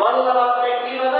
one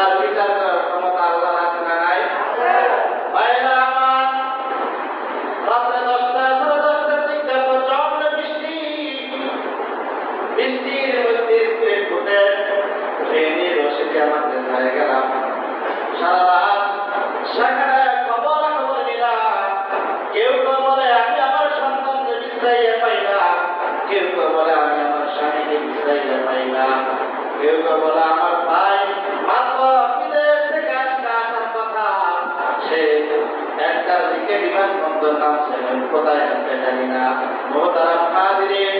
তার বিচার ক্ষমতা আজকে বিমানবন্দর নামছে কোথায় আছে জানি না। মোহতারাম হাজিরিন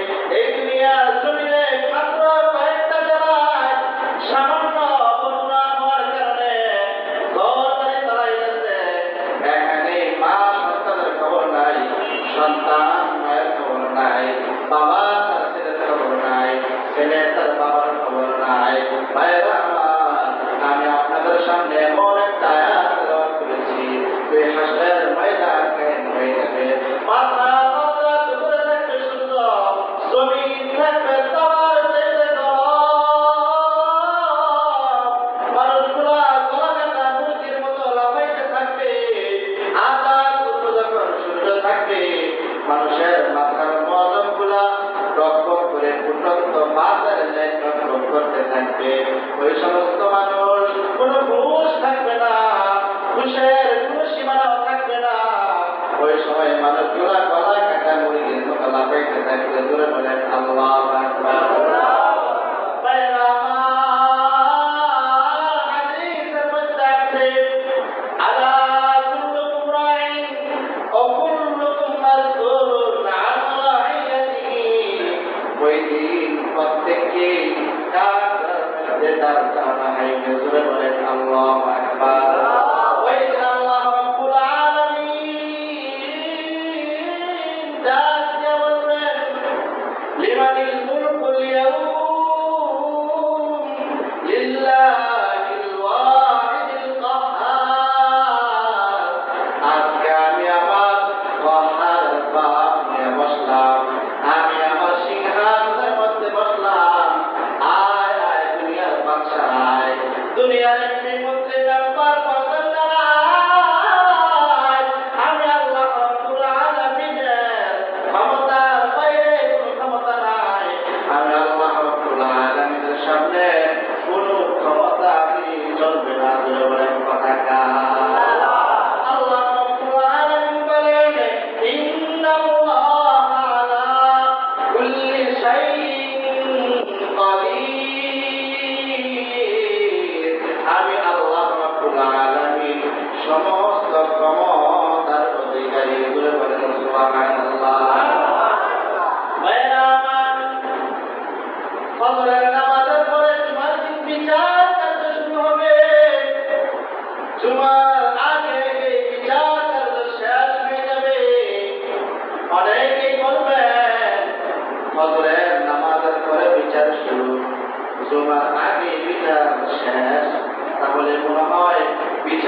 Bye.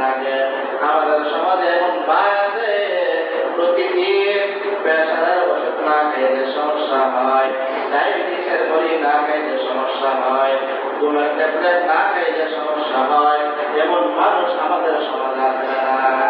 লাগে আমাদের সমাজে এমন ভাই প্রতিদিন পেশাদার ওষুধ না খাইলে সমস্যা হয়। ডায়াবেটিসের বড়ি না খাইলে সমস্যা হয়। ঘুমের ট্যাবলেট না খাইলে সমস্যা হয়। এমন মানুষ আমাদের সমাজে আছে না?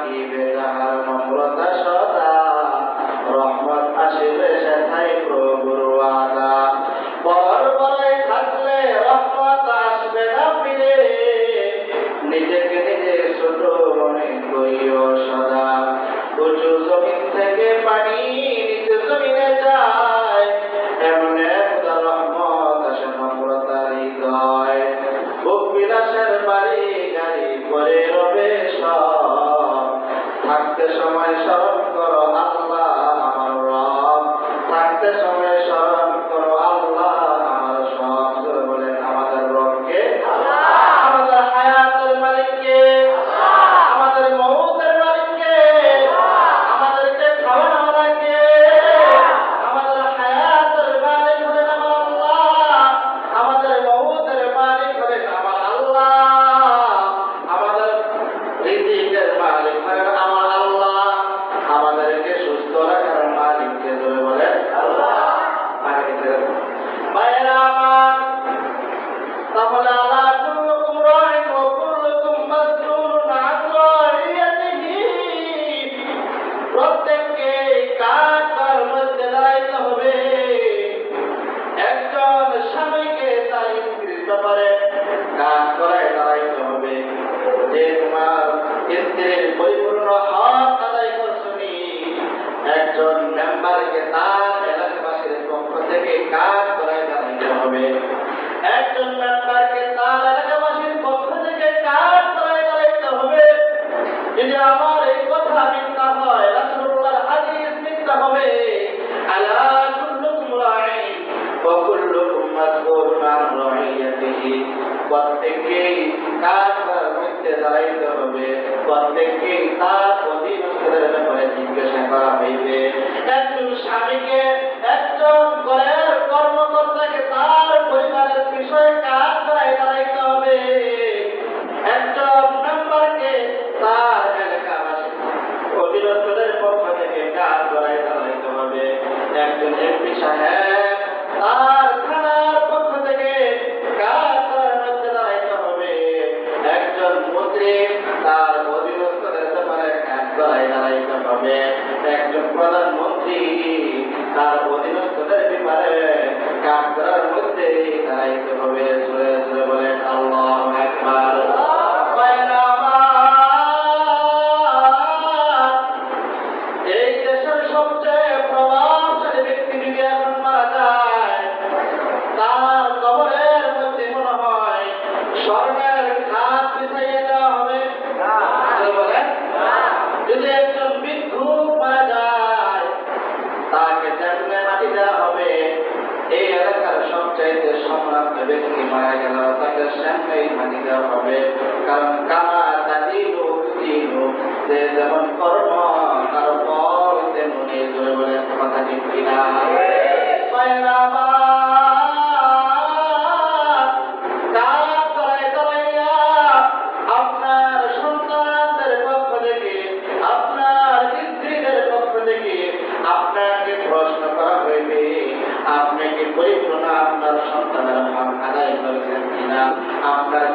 Murat কাজ করায় দাঁড়াইতে হবে। একজন মেম্বারকে তার এলাকাবাসীর পক্ষ থেকে কাজ করায় দাঁড়াইতে হবে। যদি আমার এই কথা মিথ্যা হয়, রাসূলুল্লাহর হাদিস মিথ্যা হবে। আলা কুল্লুকুম রাঈন ওয়া কুল্লুকুম মাসউলুন আন রাইয়াতিহি প্রত্যেককেই কাজ করার মধ্যে দাঁড়াইতে হবে। প্রত্যেককেই তার জিজ্ঞাসা করা হইবে। একজন স্বামীকে একজন কর্মকর্তাকে তার পরিবারের বিষয়ে কাজ করায় দাঁড়াইতে হবে। একজন মেম্বারকে তার এলাকাবাসী অধীনস্থদের পক্ষ থেকে কাজ করায় দাঁড়াইতে হবে। একজন এমপি সাহেব প্রধানমন্ত্রী তার অধীনস্থদের ব্যাপারে কাজ করার মধ্যে দাঁড়াইতে যেমন কর্ম তার ফল তেমনি জোরে বলে কথা ঠিক কিনা? আপনার সন্তানের হক আদায় করেছেন কিনা? আপনার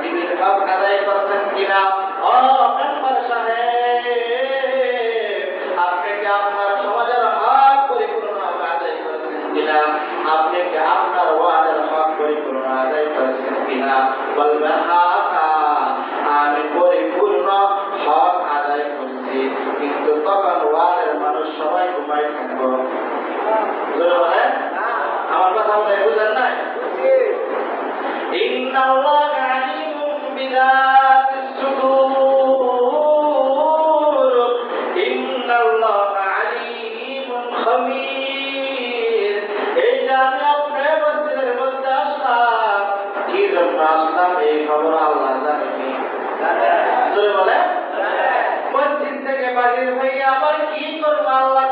মসজিদ থেকে বাহির হয়ে আবার কি করব আল্লাহ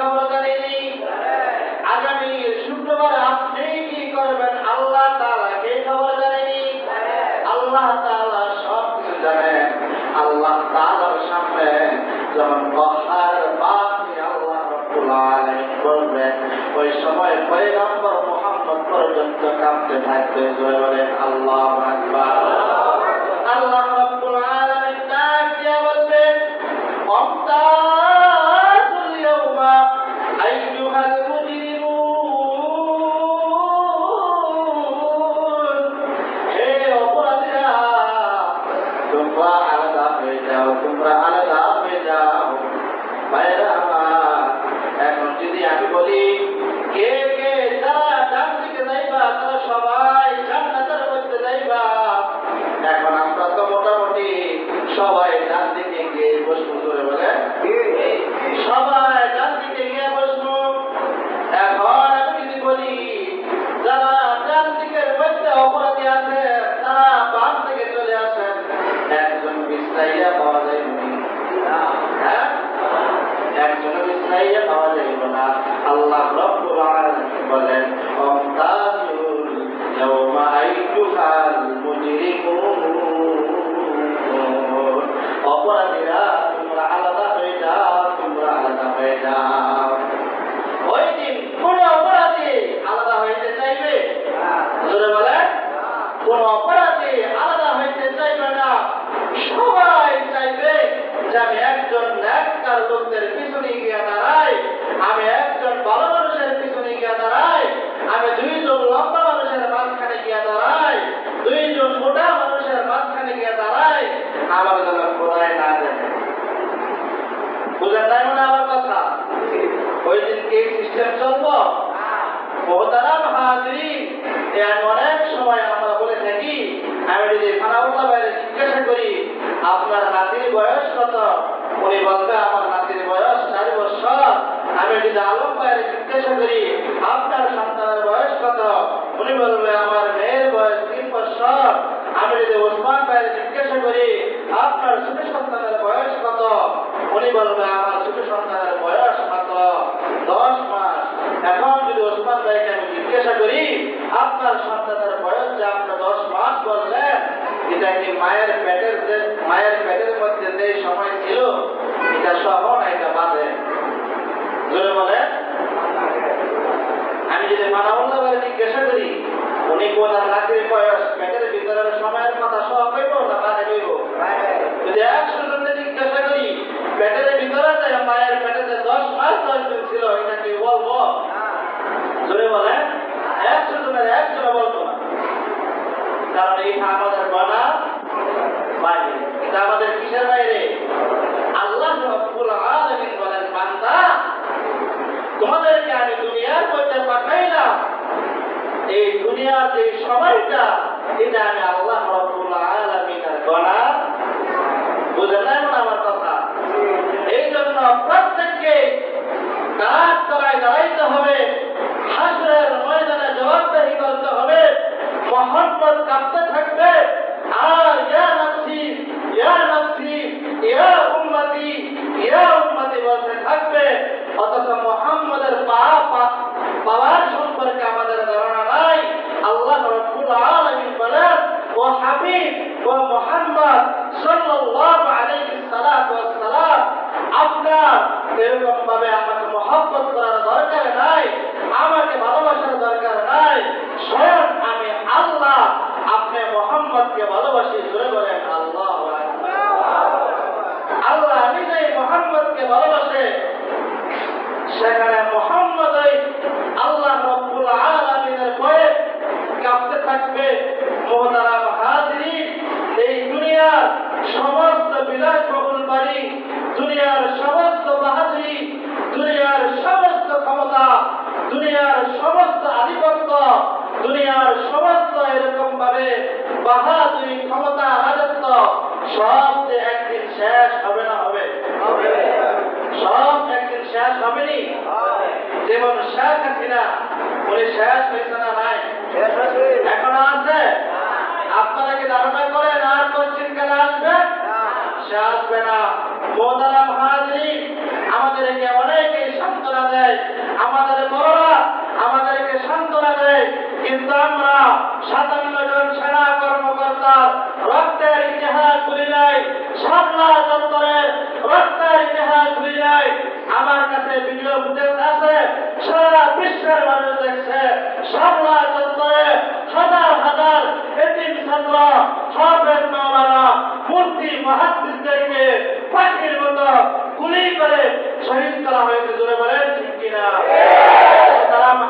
তাআলার সামনে যখন কহার নিয়ে আল্লাহ রাব্বুল আলামিন বলবেন ওই সময় পয়গম্বর মুহাম্মদ পর্যন্ত কাঁপতে থাকবে জয় বলেন, আল্লাহু আকবার। আল্লাহ আমি বলি, কে কে যারা যাইবা, তারা সবাই জান্নাতের মধ্যে যাইবা। এখন আমরা তো মোটামুটি সবাই ডান দিকে গিয়ে বসবো করে বলে। সবাই ডান দিকে গিয়ে বসবো। এখন আমি যদি বলি, যারা ডান দিকের মধ্যে অপরাধী আছে, তারা বাম থেকে চলে আসেন। একজন বিশ্রাইয়া পাওয়া যায় হ্যাঁ? একজন বিশ্রাইয়া পাওয়া যাইব না। আল্লাহ রব্বুল আলামিন বলেন আইয়ুহাল মুজরিমুন অপরাধীরা, তোমরা আলাদা হয়ে যাও, তোমরা আলাদা হয়ে যাও। ওই দিন কোন অপরাধী আলাদা হইতে চাইবে? জোরে বলে কোন অপরাধী আলাদা হইতে চাইবে না। সবাই চাইবে যে আমি একজন ন্যাক্কার লোকদের পিছনে গিয়ে দাঁড়াই আমি একজন ভালো মানুষের পিছনে গিয়ে দাঁড়াই, আমি দুইজন লম্বা মানুষের মাঝখানে গিয়া দাঁড়াই, দুইজন মোটা মানুষের মাঝখানে গিয়ে দাঁড়াই, আমার যেন খোদায় না বুঝেন নাই মনে আমার কথা? ওই দিন কি সিস্টেম চলবো? মহতারাম হাজরি এক সময় আমরা বলে থাকি, আমি যদি খানাউল্লাহ বাইরে জিজ্ঞাসা করি, আপনার নাতির বয়স কত? উনি বলবে, আমার নাতির বয়স চার বছর। আমি যদি আলম বাইরে জিজ্ঞাসা করি, আপনার সন্তানের বয়স কত? উনি বলবে, আমার মেয়ের বয়স তিন বছর। আমি যদি ওসমান বাইরে জিজ্ঞাসা করি, আপনার ছোট সন্তানের বয়স কত? উনি বলবে, আমার ছোট সন্তানের বয়স মাত্র দশ মাস। এখন যদি ওসমান ভাইকে আমি জিজ্ঞাসা করি, আপনার সন্তানের বয়স যে আপনার দশ মাস বললেন, এটা কি মায়ের পেটের মায়ের পেটের মধ্যে যে সময় ছিল, এটা সহ না, এটা বাদে? আমি যদি মানাউল্লাহ জিজ্ঞাসা করি, উনি কোন বয়স, পেটের ভিতরের সময়ের কথা সহ কইব না কইব? যদি একশো জিজ্ঞাসা করি, পেটের ভিতরে মায়ের দশ মাস দশ দিন ছিল, এটা কি জোরে বলে একশো জনের বলব না। কারণ এইটা আমাদের গণা বাইরে। এটা আমাদের কিসের বাইরে? আল্লাহ রব্বুল আলামিন বলেন বান্দা তোমাদেরকে আমি দুনিয়ার মধ্যে পাঠাইলাম এই দুনিয়ার যে সময়টা এটা আমি আল্লাহ আলামিনের আমার কথা? এই জন্য প্রত্যেককে করায় দাঁড়াইতে হবে, হাসরের ময়দানে জবাবদাহি করতে হবে কাঁপতে থাকবে, আর ইয়া নফসি ইয়া নফসি, ইয়া উম্মতি ইয়া উম্মতি বলতে থাকবে, অথচ মোহাম্মদের পা- পাওয়ার সম্পর্কে আমাদের ধারণা নাই। আল্লাহ রব্বুল আলামিন বলেন, ও হাবিব, ও মোহাম্মদ, সাল্লাল্লাহু আলাইহি সাল্লাতু ওয়াস সালাম আপনার এরকম ভাবে আমাকে মহব্বত করার দরকার নাই। আমাকে ভালোবাসার দরকার নাই স্বয়ং আমি আল্লাহ আপনি মোহাম্মদকে ভালোবাসি জুড়ে বলেন আল্লাহ আল্লাহ নিজেই মোহাম্মদকে ভালোবাসে সেখানে মোহাম্মদই আল্লাহ রব্বুল আলামিনের ভয়ে কাঁপতে থাকবে মোহতারাম হাজিরিন এই দুনিয়ার সমস্ত বিলাসবহুল বাড়ি দুনিয়ার সমস্ত বাহাদুরি দুনিয়ার সমস্ত ক্ষমতা দুনিয়ার সমস্ত আধিপত্য দুনিয়ার সমস্ত এরকম ভাবে বাহাদুরি ক্ষমতা রাজত্ব সব যে একদিন শেষ হবে না হবে। সব একদিন শেষ হবেনি। যেমন শেখ হাসিনা উনি শেষ হয়েছে না নাই? এখনও আছে? আপনারা কি ধারণা করেন আর কোশ্চিন কালে আসবে? সে আসবে না। মোহতারাম হাজরি আমাদেরকে অনেকেই সান্ত্বনা দেয়। আমাদের বড়রা আমাদেরকে সান্ত্বনা দেয়। কিন্তু আমরা সাতান্ন জন সেনা কর্মকর্তার রক্তের ইতিহাস ভুলি নাই, সাতলা দপ্তরের রক্তের ইতিহাস ভুলি নাই। আমার কাছে ভিডিও ফুটেজ আছে, সারা বিশ্বের মানুষ দেখছে। সাতলা দপ্তরে হাজার হাজার এতিম ছাত্র সবের মাওলানা মূর্তি মহাদ্দিসদেরকে পাখির মতো গুলি করে শহীদ করা হয়েছে। জোরে বলেন, ঠিক কিনা?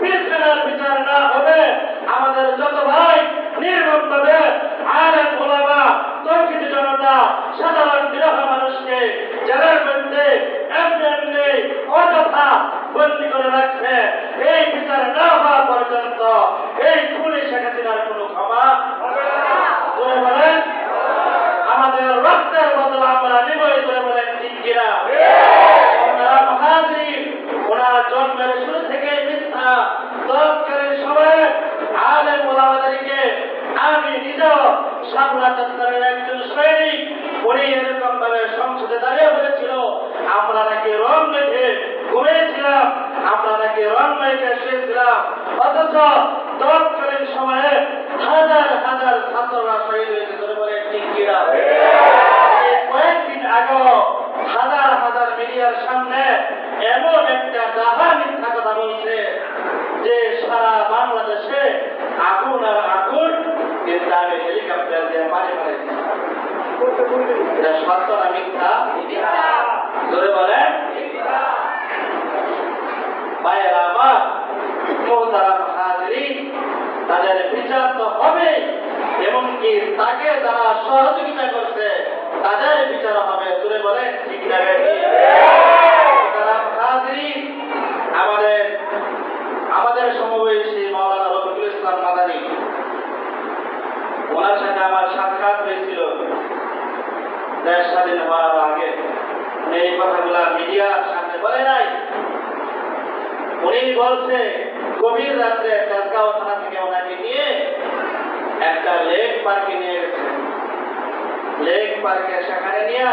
পিছনের বিচার না হবে, আমাদের যত ভাই নির্মম ভাবে আলেম ওলামা তৌকিত জনতা, সাধারণ বিরহ মানুষকে জেলের মধ্যে এমনি অযথা বন্দি করে রাখছে, এই বিচার না হওয়া পর্যন্ত এই খুনি শেখ হাসিনার কোনো ক্ষমা করে বলেন। আমাদের রক্তের বদল আমরা নিবই করে বলেন ঠিক কিনা? ওনারা মহাজির, ওনার জন্মের শুরু থেকে মিথ্যা তৎকালীন সময়ে আলেম ওলামাদেরকে আমি নিজেও সামলা চত্বরের একজন সৈনিক উনি এরকম ভাবে সংসদে দাঁড়িয়ে বলেছিল, আমরা নাকি রং মেখে ঘুমিয়েছিলাম, আমরা নাকি রং মেখে শুয়েছিলাম, অথচ তৎকালীন সময়ে হাজার হাজার ছাত্ররা শহীদ হয়েছে বলে ঠিক কিনা কয়েকদিন আগেও হাজার হাজার মিডিয়ার সামনে এমন একটা ডাহা মিথ্যা কথা বলছে যে সারা বাংলাদেশে আগুন আর আগুন আমি হেলিকপ্টার দিয়ে পানি মারাইছি এটা সত্য না মিথ্যা ধরে বলেন ভাইয়েরা আমার মোহতারাম হাজরিন তাদের বিচার তো হবে এমনকি তাকে যারা সহযোগিতা করছে তাদের বিচার হবে তুলে বলে ঠিক হাজরিন আমাদের আমাদের সমবয়সী মাওলানা রফিকুল ইসলাম মাদানী ওনার সাথে আমার সাক্ষাৎ হয়েছিল। দেশ স্বাধীন হওয়ার আগে এই কথাগুলা মিডিয়ার সামনে বলে নাই। উনি বলছে গভীর রাত্রে তেজগাঁও থানা থেকে ওনাকে নিয়ে একটা লেক পার্কে নিয়ে গেছে। লেক পার্কে সেখানে নিয়ে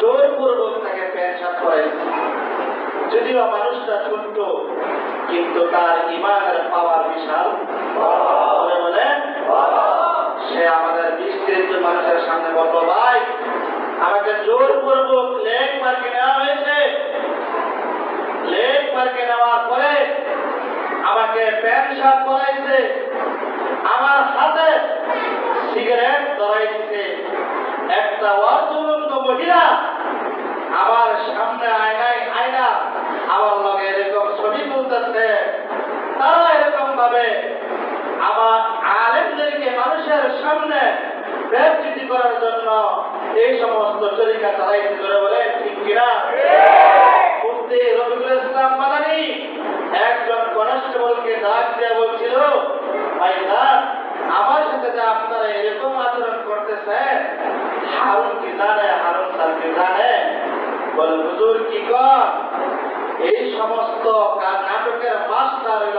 জোরপূর্বক তাকে পেনশন করাইছে যদিও মানুষটা ছোট্ট কিন্তু তার ইমানের পাওয়ার বিশাল। বলে বলে সে আমাদের ত্রিশ মানুষের সামনে বলল, ভাই, আমাকে জোরপূর্বক লেক পার্কে নেওয়া হয়েছে। লেক পার্কে নেওয়ার পরে আমাকে প্যান্ট শার্ট পরাইছে। আমার হাতে সিগারেট ধরাই দিছে একটা অর্ধনন্দ মহিলা আমার সামনে আয়নায় আয়না, আমার লগে এরকম ছবি তুলতেছে। তারা এরকম ভাবে আমার আলেমদেরকে মানুষের সামনে ব্যবচিতি করার জন্য এই সমস্ত তরিকা চালাইছে ধরে বলে, ঠিক কিনা? মুফতি রবিউল ইসলাম মাদানি একজন কনস্টেবলকে ডাক দিয়ে বলছিল ভাইজান আমার সাথে যে আপনারা এরকম আচরণ করতেছেন, হারুন কি জানে? হারুন স্যার কি জানে? বলে, হুজুর, কি কর এই সমস্ত নাটকের মাস্টার হইল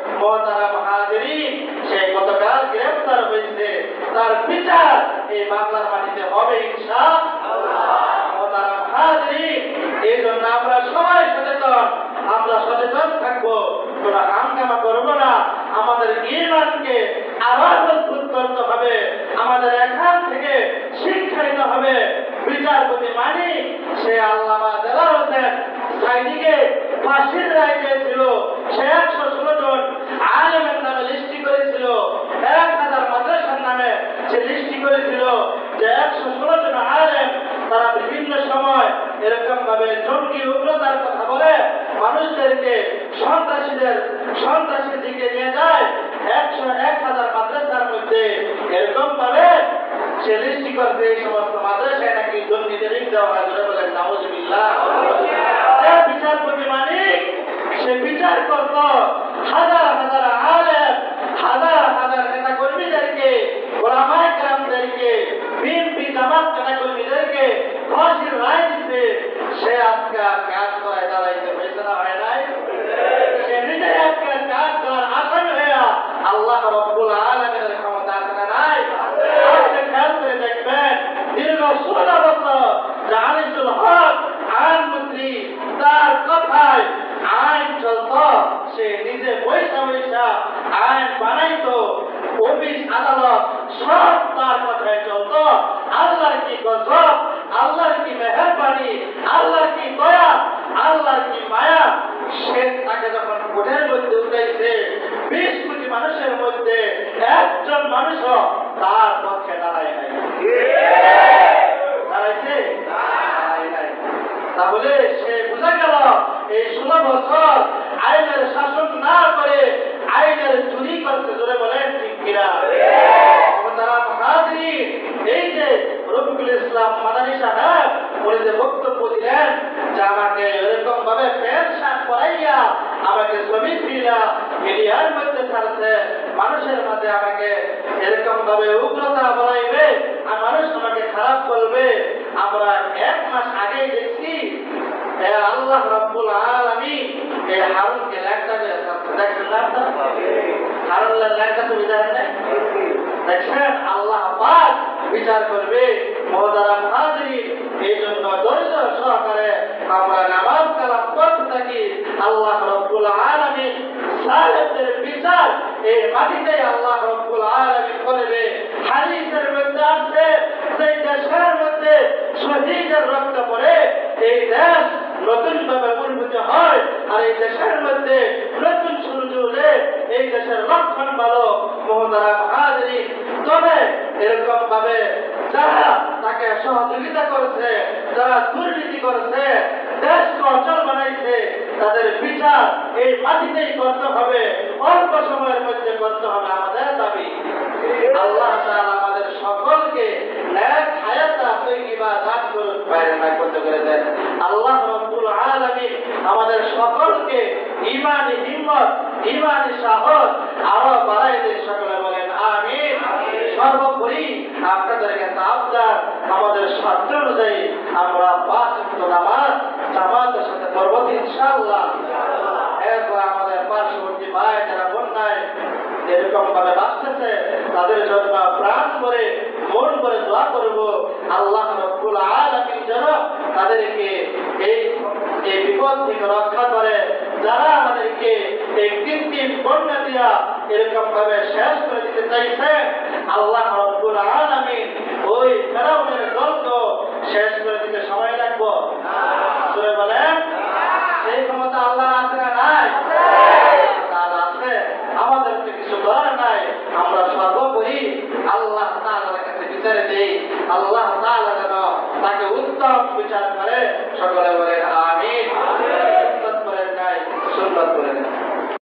মহতারাম হাজিরি সে গতকাল গ্রেফতার হয়েছে। তার বিচার এই বাংলার মাটিতে হবে ইনশা মহতারাম হাজিরি এই জন্য আমরা সবাই সচেতন। আমরা সচেতন থাকব। কোন হাঙ্গামা করব না। আমাদের ইমানকে আবার মজবুত করতে হবে। আমাদের এখান থেকে শিক্ষা নিতে হবে। বিচারপতি মানি সে আল্লামা দেলার হোসেন, সাইদিকে ফাঁসির রায় দিয়েছিল। সে একশো ষোলো জন আলেমের নামে লিস্টি করেছিল এক হাজার মাদ্রাসার নামে সে লিস্টি করেছিল যে একশো ষোলো জন আলেম তারা বিভিন্ন সময় এরকম ভাবে জঙ্গি উগ্রতার কথা বলে মানুষদেরকে সন্ত্রাসীদের সন্ত্রাসীর দিকে নিয়ে যায়। একশো এক হাজার মাদ্রাসার মধ্যে এরকম ভাবে সে লিস্টি করছে, এই সমস্ত মাদ্রাসায় নাকি দুর্নীতি লিখ দেওয়া হয় ধরে বলেন, নাউজুবিল্লাহ। বিচারপতি মানিক সে বিচার করত হাজার হাজার আলেম, হাজার হাজার নেতা কর্মীদেরকে ওলামায় গ্রামদেরকে বিএনপি জামাত নেতা কর্মীদেরকে ফাঁসির রায় দিছে। সে আজকে কাজ করায় দাঁড়াইতে হয়েছে না হয় নাই সে নিজে আজকে কাজ করার আসামি হইয়া আল্লাহ রব্বুল আলমের ক্ষমতা আছে না নাই আপনি খেয়াল করে দেখবেন দীর্ঘ ষোলো বছর জাহানিসুল হক আইনমন্ত্রী তার কথায় আইন চলত সে নিজে পয়সা পয়সা আইন বানাইতো অফিস আদালত সব তার কথায় চলত আল্লাহর কি গজব আল্লাহর কি মেহরবানি আল্লাহর কি দয়া আল্লাহর কি মায়া সে তাকে যখন কোঠের মধ্যে উঠাইছে বিশ কোটি মানুষের মধ্যে একজন মানুষও তার পক্ষে দাঁড়ায় নাই দাঁড়াইছে দাঁড়ায় নাই। তাহলে সে বোঝা গেল এই ষোলো বছর আইনের শাসন না করে আইনের চুরি করতে ধরে বলেন ঠিক কিনা মহতারাম হাজরিন, এই যে রফিকুল ইসলাম মাদানী সাহেব উনি যে বক্তব্য দিলেন যে আমাকে এরকম ভাবে প্যান্ট শার্ট পরাইয়া আমাকে ছবি তুলিয়া মিডিয়ার মধ্যে ছাড়ছে মানুষের মাঝে আমাকে এরকম ভাবে উগ্রতা বলাইবে আর মানুষ আমাকে খারাপ বলবে। আমরা এক মাস আগেই দেখছি আল্লাহ রব্বুল আলামিন এই হারুনকে লেখটা দেখছেন না আপনারা? লেখটা তো সুবিধা নেই? দেখছেন? আল্লাহ পাক বিচার করবে। মহতারাম হাজির এই জন্য ধৈর্য সহকারে আমরা নামাজ কালাম করতে থাকি আল্লাহ রব্বুল আলামিন সাহেবদের বিচার এই মাটিতে আল্লাহ রব্বুল আলামিন করবে হাদিসের মধ্যে আছে সেই দেশের মধ্যে শহীদের রক্ত পড়ে এই দেশ নতুন ভাবে উন্নতি হয় আর এই দেশের মধ্যে নতুন সূর্য উঠে এই দেশের লক্ষণ ভালো মহতারা মহাজারি তবে এরকম ভাবে যারা তাকে সহযোগিতা করেছে, যারা দুর্নীতি করেছে দেশকে অচল বানাইছে, তাদের বিচার এই মাটিতেই করতে হবে, অল্প সময়ের মধ্যে করতে হবে আমাদের দাবি। আল্লাহ আমাদের সকলকে আমাদের সকলকে ইমানি হিম্মত ইমানি সাহস আরও বাড়াই দেন সকলে বলেন, আমিন। সর্বোপরি আপনাদের কাছে আবদার, আমাদের শর্ত অনুযায়ী আমরা পাঁচ নামাজ, জামাতের সাথে পড়ব ইনশাআল্লাহ। এরপর আমাদের পার্শ্ববর্তী ভাই যারা বন্যায় এরকম ভাবে বাঁচতেছে, তাদের জন্য প্রাণ করে মন করে দোয়া করব। আল্লাহ রব্বুল আলামিন যেন তাদেরকে এই এই বিপদ থেকে রক্ষা করে। যারা আমাদেরকে এই কৃত্রিম বন্যা দিয়া এরকম ভাবে শেষ করে দিতে চাইছে আল্লাহ রব্বুল আলামিন। ওই ফেরাউনের গল্প শেষ করে দিতে সময় লাগবো? সুরে বলেন, সেই ক্ষমতা আল্লাহ আছে না নাই? আছে আমাদের তো কিছু করার নাই। আমরা সর্বোপরি আল্লাহ তাআলার কাছে বিচারে দেই। আল্লাহ তাআলা যেন তাকে উত্তম বিচার করে। সকলে বলেন, আমিন। তৎপরের নাই, সুন্নত করেন